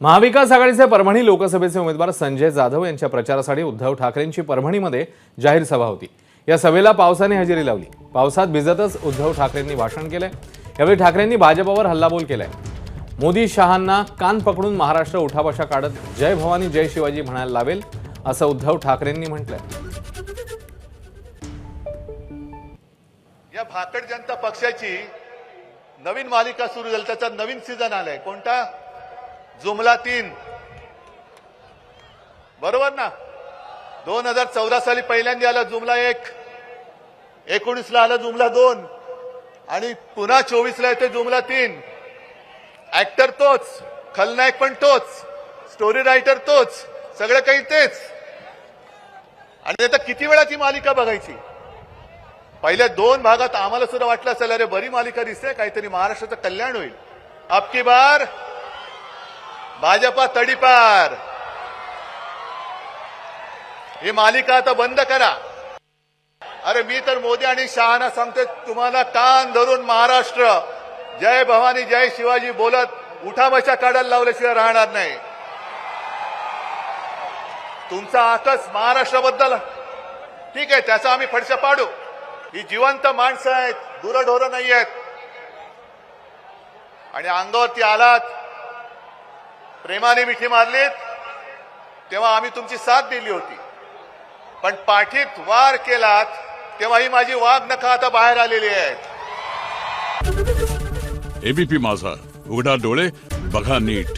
महाविकास आघाडीचे परभणी लोकसभेचे उमेदवार संजय जाधव यांच्या प्रचारासाठी उद्धव ठाकरेंची परभणीमध्ये जाहीर सभा होती. या सभेला पावसाने हजेरी लावली. पावसात भिजतच उद्धव ठाकरेंनी भाषण केलंय. यावेळी ठाकरेंनी भाजपावर हल्लाबोल केलाय. मोदी शहांना कान पकडून महाराष्ट्र उठाबशा काढत जय भवानी जय शिवाजी म्हणायला लावेल असं उद्धव ठाकरेंनी म्हटलंय. या भाकड जनता पक्षाची नवीन मालिका सुरू झाली. त्याचा नवीन सीझन आलाय. कोणता? जुमला तीन. बरोबर ना? दोन हजार चौदा साली पहिल्यांदा आला जुमला एक. एकोणीसला आला जुमला दोन. आणि पुन्हा चोवीसला येते जुमला तीन. ऍक्टर तोच. खलनायक पण तोच. स्टोरी रायटर तोच. सगळं काही तेच. आणि आता किती वेळाची मालिका बघायची? पहिल्या दोन भागात आम्हाला सुद्धा वाटलं असेल अरे बरी मालिका दिसते काहीतरी महाराष्ट्राचं कल्याण होईल. आपकी बार भाजपा तडीपार. ही मालिका आता बंद करा. अरे मी तर मोदी आणि शहाना सांगते तुम्हाला कान धरून महाराष्ट्र. जय भवानी जय शिवाजी बोलत उठाबशा काढायला लावल्याशिवाय राहणार नाही. तुमचा आकस महाराष्ट्राबद्दल. ठीक आहे त्याचा आम्ही फडशा पाडू. ही जिवंत माणसं आहेत दुरढोरं नाही आहेत आणि अंगावरती आलात प्रेमाने मिठी मारलीत तेव्हा आम्ही तुमची साथ दिली होती. पण पाठीत वार केलात तेव्हा ही माझी वाघ नखा आता बाहेर आलेली आहेत एबीपी माझा. उघडा डोळे बघा नीट.